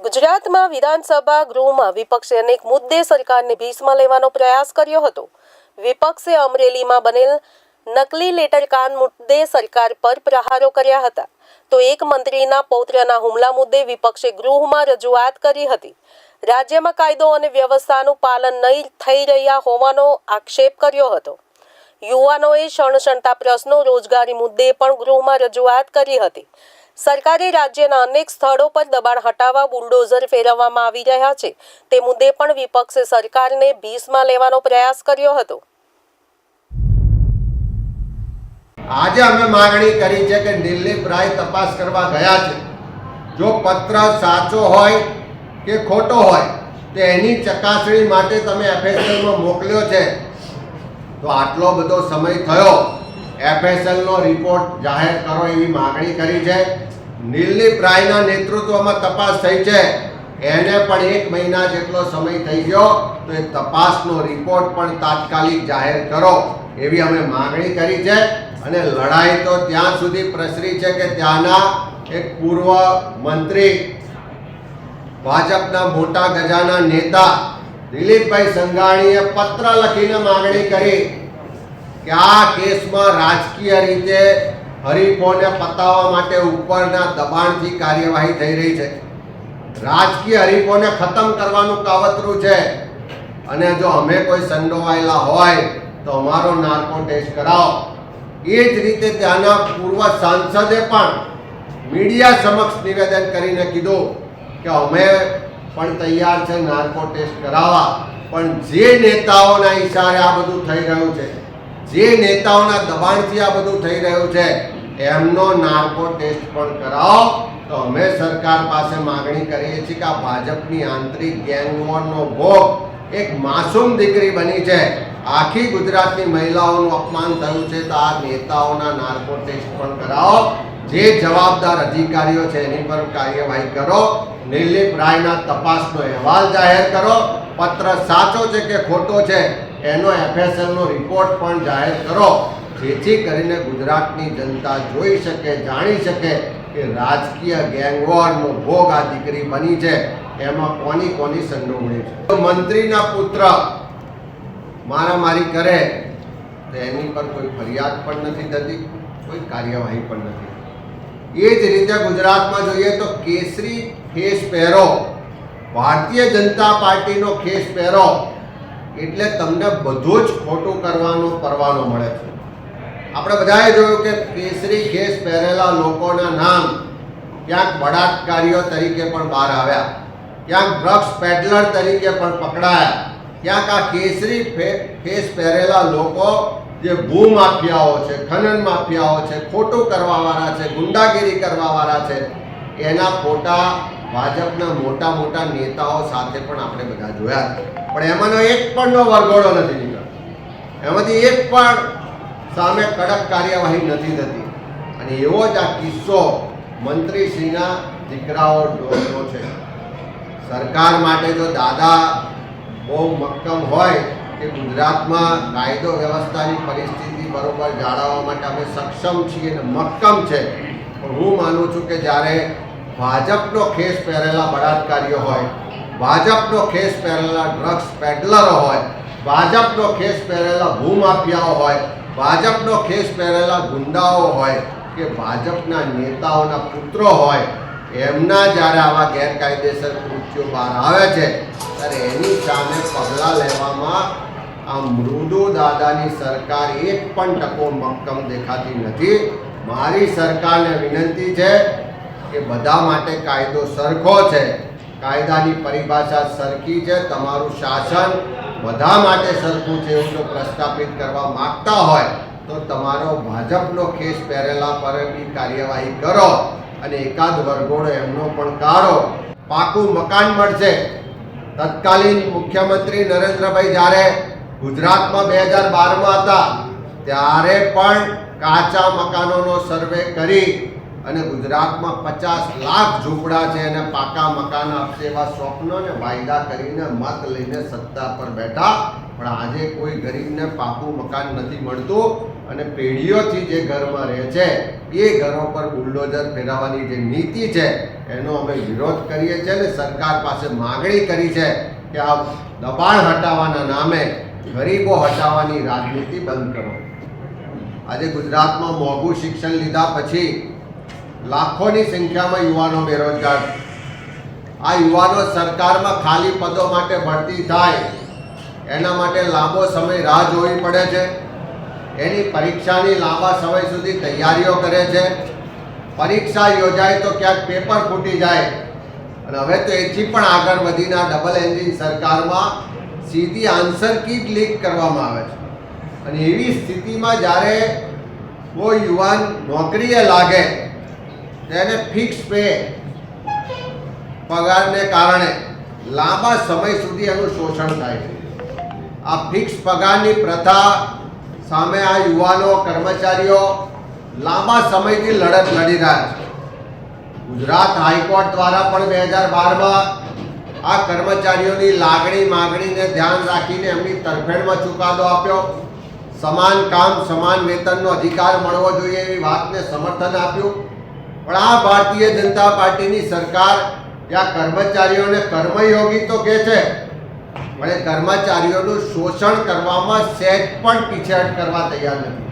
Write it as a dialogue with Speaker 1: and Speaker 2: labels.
Speaker 1: ગુજરાતમાં વિધાનસભા ગૃહમાં વિપક્ષે અનેક મુદ્દે સરકારને ભીસમાં લેવાનો પ્રયાસ કર્યો હતો. વિપક્ષે અમરેલીમાં બનેલ નકલી લેટર કાન મુદ્દે સરકાર પર પ્રહારો કર્યા હતા. તો એક મંત્રીના પૌત્રના હુમલા મુદ્દે વિપક્ષે ગૃહમાં રજૂઆત કરી હતી. રાજ્યમાં કાયદો અને વ્યવસ્થાનું પાલન નહીં થઈ રહ્યા હોવાનો આક્ષેપ કર્યો હતો. યુવાનોએ શણશણતા પ્રશ્નો રોજગારી મુદ્દે પણ ગૃહમાં રજૂઆત કરી હતી. સરકારે રાજ્યના અનેક સ્થળો પર દબાણ હટાવવા બુલડોઝર ફેરવવામાં આવી રહ્યા છે. તે મુદ્દે પણ વિપક્ષે સરકારને ભીસમાં લેવાનો પ્રયાસ કર્યો હતો.
Speaker 2: આજે અમે માગણી કરી છે કે દિલીપ રાય તપાસ કરવા ગયા છે. જો પત્ર સાચો હોય કે ખોટો હોય, તો એની ચકાસણી માટે તમે એફએસએલમાં મોકલ્યો છે. તો આટલો બધો સમય થયો. એફએસએલનો રિપોર્ટ જાહેર કરો એવી માંગણી કરી છે. નીલની રાયના નેતૃત્વમાં તપાસ થઈ છે. એને પણ એક મહિના જેટલો સમય થઈ ગયો, તો એ તપાસનો રિપોર્ટ પણ તાત્કાલિક જાહેર કરો એવી અમે માંગણી કરી છે. અને લડાઈ તો ત્યાં સુધી પ્રસરી છે કે ત્યાંના એક પૂર્વ મંત્રી, ભાજપના મોટા ગજાના નેતા દિલીપભાઈ સંઘાણીએ પત્ર લખીને માંગણી કરી. કે આ કેસમાં રાજકીય રીતે હરીફોને પતાવવા માટે ઉપરના દબાણથી કાર્યવાહી થઈ રહી છે. રાજકીય હરીફોને ખતમ કરવાનું કાવતરું છે. અને જો અમે કોઈ સંડોવાયેલા હોય, તો અમારો નાર્કો ટેસ્ટ કરાવો. એ જ રીતે ત્યાંના પૂર્વ સાંસદે પણ મીડિયા સમક્ષ નિવેદન કરીને કીધું કે અમે પણ તૈયાર છે નાર્કો ટેસ્ટ કરાવવા. પણ જે નેતાઓના ઈશારે આ બધું થઈ રહ્યું છે જે નેતાઓના દબાણથી આ બધું થઈ રહ્યું છે, એમનો નાર્કો ટેસ્ટ પણ કરાવો. તો અમે સરકાર પાસે માંગણી કરીએ છીએ કે આ ભાજપની આંતરિક ગેંગવોરનો ભોગ એક માસૂમ દીકરી બની છે. આખી ગુજરાતની મહિલાઓનું અપમાન થયું છે, તો આ નેતાઓના નાર્કો ટેસ્ટ પણ કરાવો. જે જવાબદાર અધિકારીઓ છે, એની પર કાર્યવાહી કરો. નિલીપ રાયના તપાસનો અહેવાલ જાહેર કરો. પત્ર સાચો છે કે ખોટો છે એનો એફએસએલનો રિપોર્ટ પણ જાહેર કરો. જેથી કરીને ગુજરાતની જનતા જોઈ શકે, જાણી શકે કે રાજકીય ગેંગવોરનો ભોગ આ દીકરી બની છે. એમાં કોની કોની સંડોવણી છે? મંત્રીના પુત્ર મારામારી કરે, તો એની પર કોઈ ફરિયાદ પણ નથી થતી, કોઈ કાર્યવાહી પણ નથી એ જ રીતે ગુજરાતમાં જોઈએ તો કેસરી ખેસ પહેરો. ભારતીય જનતા પાર્ટીનો ખેસ પહેરો. એટલે તમને બધું જ ખોટું કરવાનો પરવાનો મળે છે. આપણે બધાએ જોયું કે કેસરી ખેસ પહેરેલા લોકોના નામ ક્યાંક બળાત્કારીઓ તરીકે પણ બહાર આવ્યા, ક્યાંક ડ્રગ્સ પેડલર તરીકે પણ પકડાયા, ક્યાંક આ કેસરી ફેસ પહેરેલા લોકો જે ભૂમાફિયાઓ છે, ખનન માફિયાઓ છે, ખોટું કરવાવાળા છે, ગુંડાગીરી કરવાવાળા છે, એના ફોટા ભાજપના મોટા મોટા નેતાઓ સાથે પણ આપણે બધા જોયા પણ એમાંનો એક પણ નો વરઘોડો નથી નીકળતો. એમાંથી એક પણ સામે કડક કાર્યવાહી નથી થતી. અને એવો જ આ કિસ્સો મંત્રીશ્રીના દીકરાઓ ડોહનો છે. સરકાર માટે જો દાદા બહુ મક્કમ હોય કે ગુજરાતમાં કાયદો વ્યવસ્થાની પરિસ્થિતિ બરોબર જાળવવા માટે અમે સક્ષમ છીએ અને મક્કમ છે, પણ હું માનું છું કે જ્યારે ભાજપનો ખેસ પહેરેલા બળાત્કારીઓ હોય, ભાજપનો ખેસ પહેરેલા ડ્રગ્સ પેડલરો હોય, ભાજપનો ખેસ પહેરેલા ભૂમાફિયાઓ હોય, ભાજપનો ખેસ પહેરેલા ગુંડાઓ હોય કે ભાજપના નેતાઓના પુત્રો હોય, એમના જ્યારે આવા ગેરકાયદેસર કૃત્યો બહાર આવે છે, ત્યારે એની સામે પગલાં લેવામાં આ મૃદુ દાદાની સરકાર એક પણ ટકો મક્કમ દેખાતી નથી. મારી સરકારને વિનંતી છે કે બધા માટે કાયદો સરખો છે, કાયદાની પરિભાષા સરખી છે, તમારું શાસન બધા માટે સરખું છે એવું જો પ્રસ્થાપિત કરવા માગતા હોય, તો તમારો ભાજપનો ખેસ પહેરેલા પર બી કાર્યવાહી કરો અને એકાદ વર્ગોનો એમનો પણ કાઢો. પાકું મકાન મળશે. તત્કાલીન મુખ્યમંત્રી નરેન્દ્રભાઈ જ્યારે ગુજરાતમાં બે હજાર બારમાં હતા, ત્યારે પણ કાચા મકાનોનો સર્વે કરી અને ગુજરાતમાં પચાસ લાખ ઝૂંપડા છે અને પાકા મકાન આપશે એવા સ્વપ્નોને વાયદા કરીને મત લઈને સત્તા પર બેઠા. પણ આજે કોઈ ગરીબને પાકું મકાન નથી મળતું અને પેઢીઓથી જે ઘરમાં રહે છે, એ ઘરો પર બુલડોઝર ફેરવવાની જે નીતિ છે, એનો અમે વિરોધ કરીએ છીએ અને સરકાર પાસે માગણી કરી છે કે આ દબાણ હટાવવાના નામે ગરીબો હટાવવાની રાજનીતિ બંધ કરો. આજે ગુજરાતમાં મોંઘું શિક્ષણ લીધા પછી લાખોની સંખ્યામાં યુવાનો બેરોજગાર. આ યુવાનો સરકારમાં ખાલી પદો માટે ભરતી થાય, એના માટે લાંબો સમય રાહ જોવી પડે છે. એની પરીક્ષાની લાંબા સમય સુધી તૈયારીઓ કરે છે. પરીક્ષા યોજાય તો ક્યાંક પેપર ફૂટી જાય. અને હવે તો એથી પણ આગળ વધીને ડબલ એન્જિન સરકારમાં સીધી આન્સર કી જ લીક કરવામાં આવે છે. અને એવી સ્થિતિમાં જ્યારે કોઈ યુવાન નોકરીએ લાગે તેને ફિક્સ પે પગારને કારણે લાંબા સમય સુધી એનું શોષણ થાય છે. આ ફિક્સ પગારની પ્રથા સામે આ યુવાનો, કર્મચારીઓ લાંબા સમયથી લડત લડી રહ્યા છે. ગુજરાત હાઈકોર્ટ દ્વારા પણ બે હજાર બારમાં આ કર્મચારીઓની લાગણી માગણીને ધ્યાન રાખીને એમની તરફેણમાં ચુકાદો આપ્યો. સમાન કામ, સમાન વેતનનો અધિકાર મળવો જોઈએ એવી વાતને સમર્થન આપ્યું. પણ આ ભારતીય જનતા પાર્ટીની સરકાર ત્યાં કર્મચારીઓને કર્મયોગી તો કહે છે એ કર્મચારીઓનું શોષણ કરવામાં સહેજ પણ પીછેહટ કરવા તૈયાર નથી.